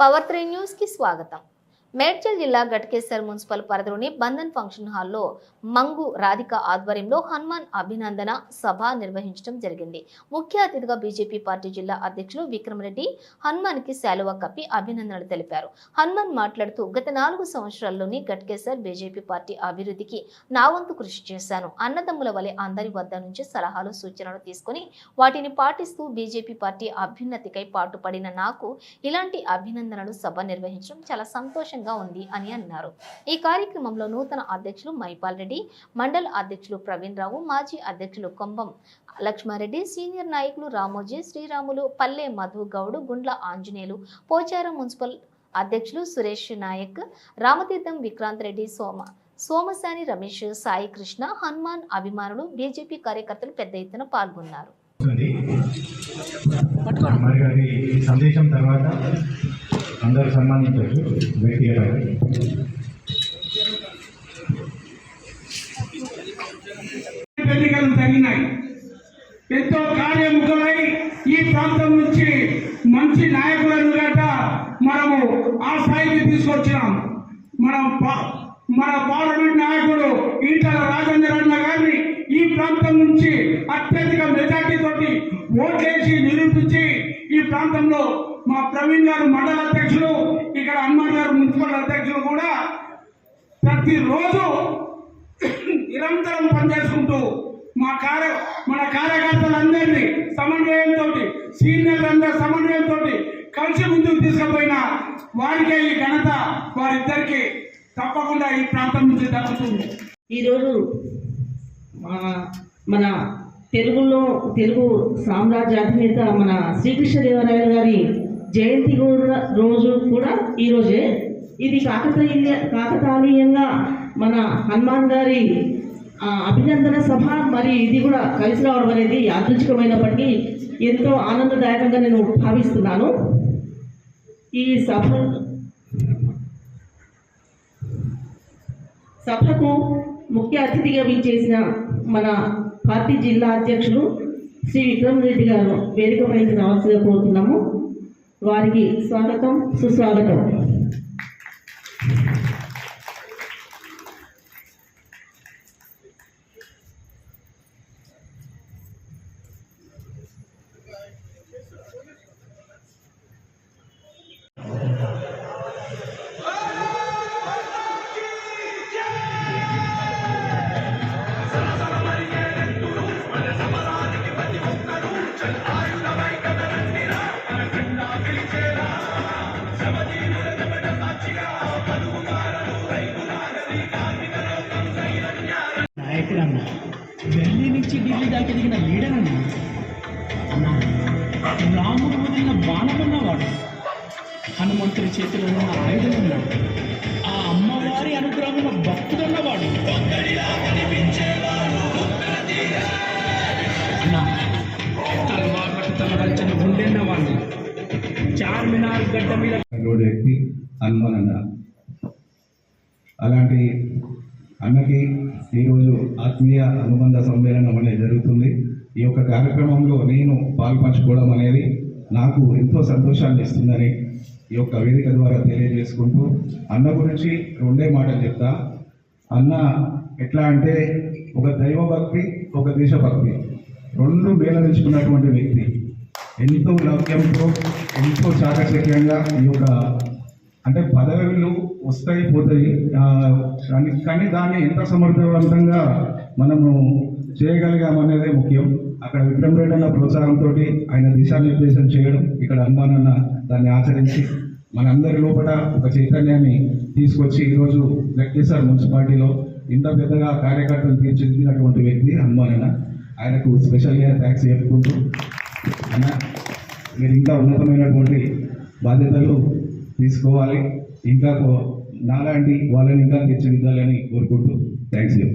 Power three న్యూస్కి స్వాగతం. మేడ్చల్ జిల్లా గట్కేసర్ మున్సిపల్ పరిధిలోని బంధన్ ఫంక్షన్ హాల్లో మంగు రాధిక ఆధ్వర్యంలో హనుమాన్ అభినందన సభ నిర్వహించడం జరిగింది. ముఖ్య అతిథిగా బీజేపీ పార్టీ జిల్లా అధ్యక్షులు విక్రమ్ రెడ్డి హనుమాన్కి శాలువా కప్పి అభినందనలు తెలిపారు. హనుమాన్ మాట్లాడుతూ గత నాలుగు సంవత్సరాల్లోని గట్కేసర్ బీజేపీ పార్టీ అభివృద్ధికి నా వంతు కృషి చేశాను. అన్నదమ్ముల వలె అందరి వద్ద నుంచి సలహాలు సూచనలు తీసుకుని వాటిని పాటిస్తూ బీజేపీ పార్టీ అభ్యున్నతికై పాటుపడిన నాకు ఇలాంటి అభినందనలు సభ నిర్వహించడం చాలా సంతోషంగా ఉంది అని అన్నారు. ఈ కార్యక్రమంలో నూతన అధ్యక్షులు మైపాల్ రెడ్డి మండల అధ్యక్షులు ప్రవీణ్ రావు మాజీ అధ్యక్షులు కొంబం లక్ష్మారెడ్డి సీనియర్ నాయకులు రామోజీ శ్రీరాములు పల్లె మధు గౌడ్ గుండ్ల ఆంజనేయులు పోచారం మున్సిపల్ అధ్యక్షులు సురేష్ నాయక్ రామతీర్థం విక్రాంత్ రెడ్డి సోమ సోమసాని రమేష్ సాయి కృష్ణ హనుమాన్ అభిమానులు బీజేపీ కార్యకర్తలు పెద్ద ఎత్తున పాల్గొన్నారు. సందేశం తర్వాత అందరూ సన్మానించవచ్చు వ్యక్తిగత ఎన్నికలు జరిగినాయి. ఎంతో కార్యముఖమై ఈ ప్రాంతం నుంచి మంచి నాయకులను గట మనము ఆ స్థాయికి తీసుకొచ్చినాం. మన పా- మన పార్లమెంట్ నాయకుడు ఈటల రాజేంద్ర అన్న గారిని ఈ ప్రాంతం నుంచి అత్యధిక మెజార్టీ తోటి ఓట్లేసి నిరూపించి ఈ ప్రాంతంలో మా ప్రవీణ్ గారు మండల అధ్యక్షులు ఇక్కడ హనుమాన్ గారు మున్సిపల్ అధ్యక్షులు కూడా ప్రతిరోజు నిరంతరం పనిచేసుకుంటూ మా కార్య మన కార్యకర్తలందరినీ సమన్వయంతో సీనియర్లందరూ సమన్వయంతో కలిసి ముందుకు తీసుకుపోయిన వారికే ఈ ఘనత వారిద్దరికి తప్పకుండా ఈ ప్రాంతం నుంచి దక్కుతుంది. ఈరోజు మన తెలుగులో తెలుగు సామ్రాజ్య అధినేత మన శ్రీకృష్ణదేవరాయలు గారి జయంతి కూడా రోజు కూడా ఈరోజే. ఇది కాకతీయ కాకతాళీయంగా మన హనుమాన్ గారి అభినందన సభ. మరి ఇది కూడా కలిసి రావడం అనేది యాదృచ్ఛికమైనప్పటికీ ఎంతో ఆనందదాయకంగా నేను భావిస్తున్నాను. ఈ సభ సభకు ముఖ్య అతిథిగా విచ్చేసిన మన పార్టీ జిల్లా అధ్యక్షులు శ్రీ విక్రమ్ రెడ్డి గారు వేదికపైకి రావాల్సిగా కోరుతున్నాము. వారికి స్వాగతం సుస్వాగతం. నాయకుడన్న ఢిల్లీ నుంచి ఢిల్లీ దాకా దిగిన లీడరన్న అన్న రాముడు వదిలిన బాణమున్నవాడు హనుమంతుడి చేతిలో ఉన్న ఆయుధం ఉన్నాడు ఆ అమ్మవారి అనుగ్రహంలో భక్తుడున్నవాడు. అన్న తలవార్లకు తలవంచని గుండెన్నవాడిని చార్మినార్ గడ్డ మీద హనుమాన్ అన్న అలాంటి అన్నకి ఈరోజు ఆత్మీయ అనుబంధ సమ్మేళనం అనేది జరుగుతుంది. ఈ యొక్క కార్యక్రమంలో నేను పాల్పంచుకోవడం అనేది నాకు ఎంతో సంతోషాన్ని ఇస్తుందని ఈ యొక్క వేదిక ద్వారా తెలియజేసుకుంటూ అన్న గురించి రెండే మాటలు చెప్తా. అన్న ఎట్లా అంటే ఒక దైవభక్తి ఒక దేశభక్తి. రెండు మేళవించుకున్నటువంటి వ్యక్తి. ఎంతో లౌక్యంతో ఎంతో చాకచక్యంగా ఈ యొక్క అంటే పదవులు వస్తాయి పోతాయి. కానీ కానీ దాన్ని ఎంత సమర్థవంతంగా మనము చేయగలిగామనేదే ముఖ్యం. అక్కడ విక్రమ్ రెడ్డి అన్న ప్రోత్సాహంతో ఆయన దిశానిర్దేశం చేయడం ఇక్కడ హనుమాన్ దాన్ని ఆచరించి మనందరి లోపల ఒక చైతన్యాన్ని తీసుకొచ్చి ఈరోజు లెక్కేసార్ మున్సిపాలిటీలో ఇంత పెద్దగా కార్యకర్తలు తీర్చిదిద్దినటువంటి వ్యక్తి హనుమాన్ అన్న. ఆయనకు స్పెషల్గా థ్యాంక్స్ చెప్పుకుంటూ అన్న మీరు ఇంకా ఉన్నతమైనటువంటి బాధ్యతలు తీసుకోవాలి. ఇంకా నాలాంటి వాళ్ళని ఇంకా తీర్చిదిద్దాలని కోరుకుంటూ థ్యాంక్స్ యూ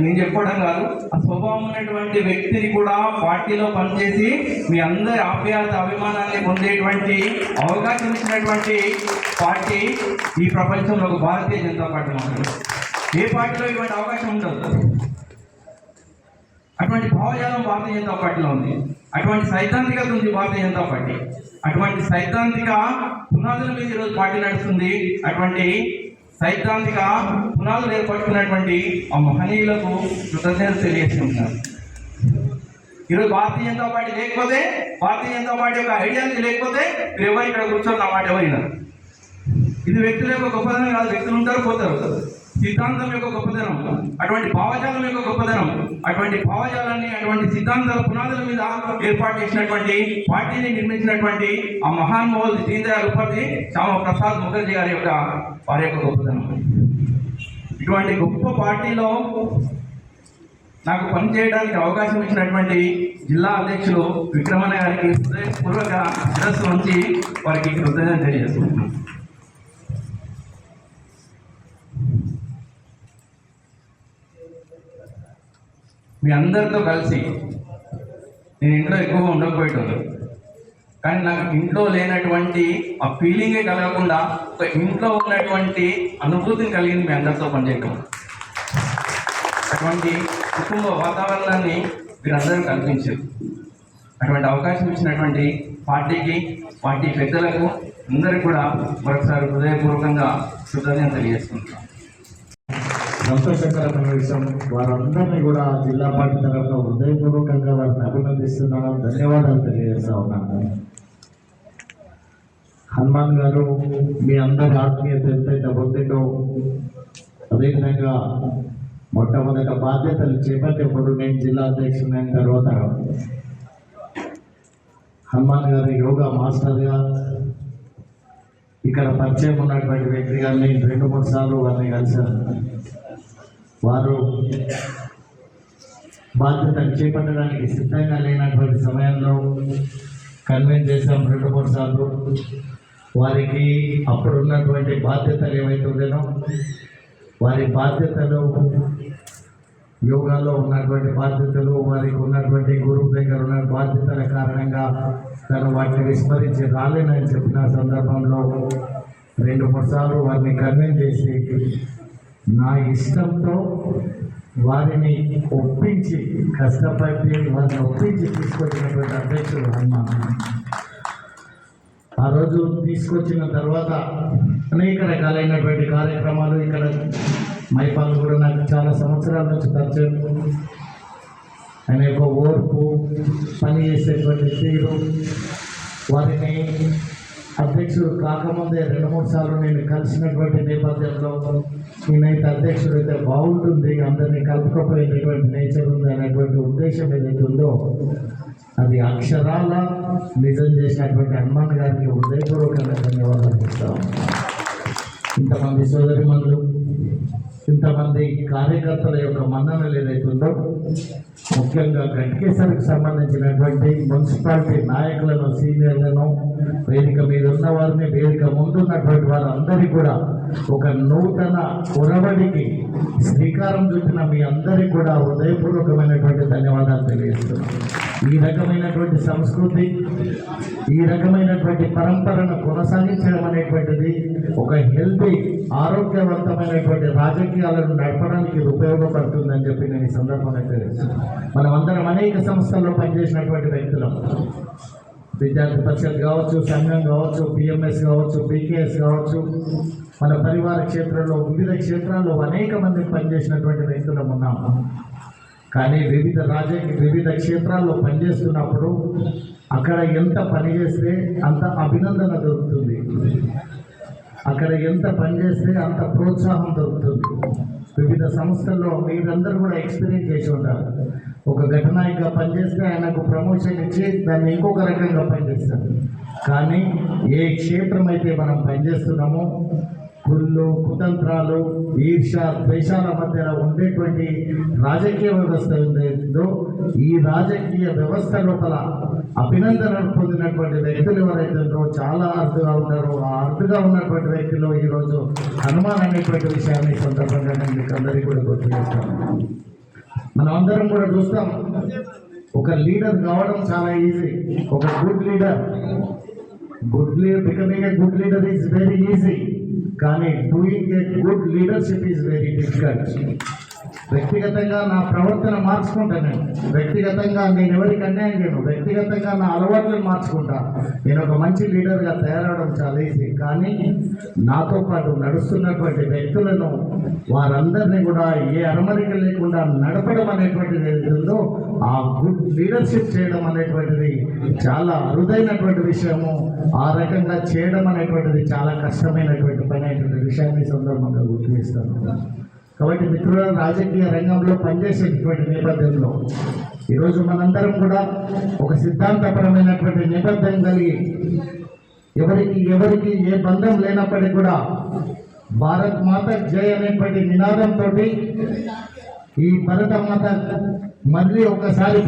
నేను చెప్పడం కాదు ఆ స్వభావం ఉన్నటువంటి వ్యక్తిని కూడా పార్టీలో పనిచేసి మీ అందరి ఆప్యాయత అభిమానాన్ని పొందేటువంటి అవకాశం ఇచ్చినటువంటి పార్టీ ఈ ప్రపంచంలో భారతీయ జనతా పార్టీ ఏ పార్టీలో ఇటువంటి అవకాశం ఉండదు. అటువంటి భావజాలం భారతీయ జనతా పార్టీలో ఉంది? అటువంటి సైద్ధాంతికత ఉంది భారతీయ జనతా పార్టీ అటువంటి సైద్ధాంతిక పునాదుల మీద ఈరోజు పార్టీ నడుస్తుంది అటువంటి సైద్ధాంతిక పునాదులు ఏర్పరచుకున్నటువంటి ఆ మహనీయులకు కృతజ్ఞతలు తెలియజేస్తున్నారు ఈరోజు భారతీయ జనతా పార్టీ లేకపోతే భారతీయ జనతా పార్టీ యొక్క ఐడియాలజీ లేకపోతే మీరు ఎవరు ఇక్కడ కూర్చొని నా మాట ఎవరైనా ఇది వ్యక్తుల యొక్క గొప్పదనం కాదు వ్యక్తులు ఉంటారు పోతారు. సిద్ధాంతం యొక్క గొప్పదనం అటువంటి భావజాలం యొక్క గొప్పదనం అటువంటి భావజాలాన్ని అటువంటి సిద్ధాంతాల పునాదుల మీద ఏర్పాటు చేసినటువంటి పార్టీని నిర్మించినటువంటి ఆ మహానుభావులు దీన్ దయాళ్ ఉపాధి శ్యామ ప్రసాద్ ముఖర్జీ గారి యొక్క వారి యొక్క గొప్పదనం. ఇటువంటి గొప్ప పార్టీలో నాకు పనిచేయడానికి అవకాశం ఇచ్చినటువంటి జిల్లా అధ్యక్షులు విక్రమణ గారికి హృదయపూర్వక శిరస్సు ఉంచి వారికి హృదయం తెలియజేస్తున్నాను. మీ అందరితో కలిసి నేను ఇంట్లో ఎక్కువగా ఉండకపోయేటోను కానీ నాకు ఇంట్లో లేనటువంటి ఆ ఫీలింగే కలగకుండా ఒక ఇంట్లో ఉన్నటువంటి అనుభూతిని కలిగింది మీ అందరితో పనిచేయటం. అటువంటి కుటుంబ వాతావరణాన్ని మీరందరూ కల్పించారు. అటువంటి అవకాశం ఇచ్చినటువంటి పార్టీకి పార్టీ పెద్దలకు అందరికీ కూడా మరొకసారి హృదయపూర్వకంగా కృతజ్ఞత తెలియజేసుకుంటున్నాను సంతోషకరమైన విషయం. వారందరినీ కూడా జిల్లా పార్టీ తరఫున హృదయపూర్వకంగా వారిని అభినందిస్తున్నాను. ధన్యవాదాలు తెలియజేస్తా ఉన్నాను. హనుమాన్ గారు మీ అందరి ఆత్మీయత ఎంతైతే పొందిందో అదేవిధంగా మొట్టమొదట బాధ్యతలు చేపట్టేప్పుడు నేను జిల్లా అధ్యక్షుడైన తర్వాత హనుమాన్ గారి యోగా మాస్టర్గా ఇక్కడ పరిచయం ఉన్నటువంటి వ్యక్తి గారిని రెండు మూడు సార్లు వారిని కలిశాను. వారు బాధ్యతను చేపట్టడానికి సిద్ధంగా లేనటువంటి సమయంలో కన్విన్స్ చేశాం రెండు మూడు సార్లు. వారికి అప్పుడు ఉన్నటువంటి బాధ్యతలు ఏవైతే ఉండేనో వారి బాధ్యతలు యోగాలో ఉన్నటువంటి బాధ్యతలు వారికి ఉన్నటువంటి గురువు దగ్గర ఉన్న బాధ్యతల కారణంగా తను వాటిని విస్మరించి రాలేనని చెప్పిన సందర్భంలో రెండు మూడు సార్లు వారిని కన్విన్స్ చేసి నా ఇష్టంతో వారిని ఒప్పించి కష్టపడి వారిని ఒప్పించి తీసుకొచ్చినటువంటి అధ్యక్షుడు హనుమాన్ ఆ రోజు తీసుకొచ్చిన తర్వాత అనేక రకాలైనటువంటి కార్యక్రమాలు ఇక్కడ మైపాలు కూడా నాకు చాలా సంవత్సరాల నుంచి పరిచయం. ఆయన యొక్క ఓర్పు పని చేసేటువంటి తీరు వారిని అధ్యక్షుడు కాకముందే రెండు మూడు సార్లు నేను కలిసినటువంటి నేపథ్యంలో నేనైతే అధ్యక్షుడు అయితే బాగుంటుంది. అందరినీ కలుపుకపోయేటటువంటి నేచర్ ఉంది అనేటువంటి ఉద్దేశం ఏదైతే ఉందో అది అక్షరాల నిజం చేసినటువంటి హనుమాన్ గారికి హృదయపూర్వకంగా ధన్యవాదాలు చెప్తాం ఇంతమంది సోదరిమణులు ఇంతమంది కార్యకర్తల యొక్క మన్ననలు ఏదైతే ఉందో ముఖ్యంగా గట్కేసరికి సంబంధించినటువంటి మున్సిపాలిటీ నాయకులను సీనియర్లను వేదిక మీద ఉన్న వారిని వేదిక ముందున్నటువంటి వారందరికీ కూడా ఒక నూతన ఉరవడికి శ్రీకారం చుట్టిన మీ అందరికీ కూడా హృదయపూర్వకమైనటువంటి ధన్యవాదాలు తెలియజేస్తున్నాం. ఈ రకమైనటువంటి సంస్కృతి ఈ రకమైనటువంటి పరంపరను కొనసాగించడం అనేటువంటిది ఒక హెల్తీ ఆరోగ్యవంతమైనటువంటి రాజకీయాలను నడపడానికి ఇది ఉపయోగపడుతుందని చెప్పి నేను ఈ సందర్భంగా తెలియజేస్తున్నాను. మనం అందరం అనేక సంస్థల్లో పనిచేసినటువంటి వ్యక్తులం. విద్యార్థి పరిషత్ కావచ్చు సంఘం కావచ్చు బిఎంఎస్ కావచ్చు పీకేఎస్ కావచ్చు మన పరివార క్షేత్రంలో వివిధ క్షేత్రాల్లో అనేక మంది పనిచేసినటువంటి వ్యక్తులం ఉన్నాము. కానీ వివిధ రాజకీయ వివిధ క్షేత్రాల్లో పనిచేస్తున్నప్పుడు అక్కడ ఎంత పని చేస్తే అంత అభినందన దొరుకుతుంది. అక్కడ ఎంత పని చేస్తే అంత ప్రోత్సాహం దొరుకుతుంది. వివిధ సంస్థల్లో మీరందరూ కూడా ఎక్స్పీరియన్స్ చేసి ఉంటారు. ఒక ఘటనాయిగా పనిచేస్తే ఆయనకు ప్రమోషన్ ఇచ్చి దాన్ని ఇంకొక రకంగా పనిచేస్తారు కానీ ఏ క్షేత్రం అయితే మనం పనిచేస్తున్నామో కుళ్ళు కుతంత్రాలు ఈర్ష ద్వేషాల మధ్యన ఉండేటువంటి రాజకీయ వ్యవస్థ ఏదైతుందో ఈ రాజకీయ వ్యవస్థ లోపల అభినందనలు పొందినటువంటి వ్యక్తులు ఎవరైతే ఉన్నారో చాలా అర్థగా ఉన్నారు ఆ అర్థగా ఉన్నటువంటి వ్యక్తిలో ఈరోజు హనుమాన్ అనేటువంటి విషయాన్ని సందర్భంగా నేను మీకు అందరికీ కూడా గుర్తు చేస్తాను. మనం అందరం కూడా చూస్తాం ఒక లీడర్ కావడం చాలా ఈజీ. ఒక good leader. Good leader becoming a good leader is very easy. కానీ doing a good leadership is very difficult వ్యక్తిగతంగా నా ప్రవర్తన మార్చుకుంటా నేను. వ్యక్తిగతంగా నేను ఎవరికి అన్యాయం చేయను. వ్యక్తిగతంగా నా అలవాట్లను మార్చుకుంటా. నేను ఒక మంచి లీడర్గా తయారవడం చాలా ఈజీ కానీ నాతో పాటు నడుస్తున్నటువంటి వ్యక్తులను వారందరినీ కూడా ఏ అరమరిక లేకుండా నడపడం అనేటువంటిది ఏదో ఆ గుడ్ లీడర్షిప్ చేయడం అనేటువంటిది చాలా అరుదైనటువంటి విషయము. ఆ రకంగా చేయడం అనేటువంటిది చాలా కష్టమైనటువంటి పని అనేటువంటి విషయాన్ని సందర్భంగా గుర్తు చేస్తాను. కాబట్టి మిత్రుల రాజకీయ రంగంలో పనిచేసేటువంటి నేపథ్యంలో ఈరోజు మనందరం కూడా ఒక సిద్ధాంతపరమైనటువంటి నేపథ్యం కలిగి ఎవరికి ఎవరికి ఏ బంధం లేనప్పటికీ కూడా భారత్ మాత జై అనేటువంటి నినాదంతో ఈ భరత మాత మళ్ళీ ఒకసారి